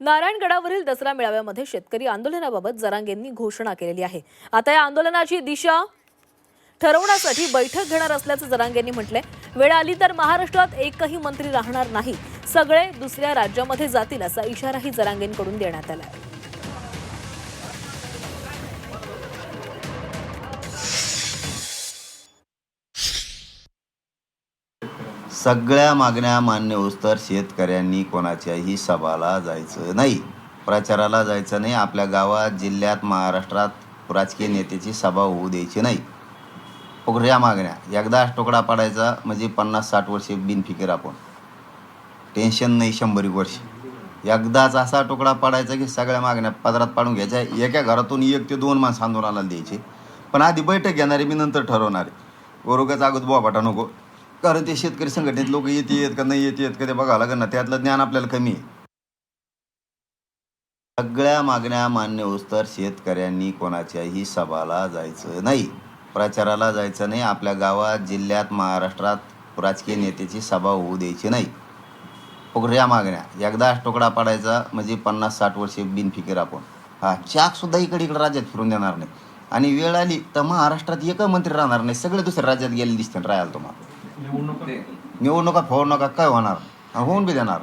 नारायणगडावरील दसरा मेळाव्यामध्ये शेतकरी आंदोलनाबाबत जरांगेंनी घोषणा केलेली आहे. आता या आंदोलनाची दिशा ठरवण्यासाठी बैठक घेणार असल्याचं जरांगेंनी म्हटलंय. वेळ आली तर महाराष्ट्रात एकही मंत्री राहणार नाही. सगळे दुसऱ्या राज्यामध्ये जातील असा इशाराही जरांगेंकडून देण्यात आला आहे सगळ्या मागण्या मान्य होस तर शेतकऱ्यांनी कोणाच्याही सभाला जायचं नाही. प्रचाराला जायचं नाही. आपल्या गावात जिल्ह्यात महाराष्ट्रात राजकीय नेत्याची सभा होऊ द्यायची नाही. या मागण्या. एकदाच टोकडा पाडायचा म्हणजे पन्नास साठ वर्षे बिनफिकीर आपण. टेन्शन नाही शंभर एक वर्ष. एकदाच असा तुकडा पाडायचा की सगळ्या मागण्या पदरात पाडून घ्यायच्या. एका घरातून एक ते दोन माणसं आंदोलनाला द्यायचे. पण आधी बैठक घेणारे मी नंतर ठरवणार. आहे वरोगाच अगोदर बोबाटा नको. कारण ते शेतकरी संघटनेत लोक येते येत का नाही येते येत का ते बघावं लागेल ना. त्यातलं ज्ञान आपल्याला कमी आहे. सगळ्या मागण्या मान्य होस तर शेतकऱ्यांनी कोणाच्याही सभाला जायचं नाही. प्रचाराला जायचं नाही. आपल्या गावात जिल्ह्यात महाराष्ट्रात राजकीय नेत्याची सभा होऊ द्यायची नाही. या मागण्या. एकदा तुकडा पाडायचा म्हणजे पन्नास साठ वर्षे बिनफिकीर आपण. हा चाक सुद्धा इकडे इकडे राज्यात फिरून देणार नाही. आणि वेळ आली तर महाराष्ट्रात एक मंत्री राहणार नाही. सगळे दुसऱ्या राज्यात गेले दिसतील राहायला तुम्हाला. निवडणुका फोड नका काय होणार? होऊन बी देणार.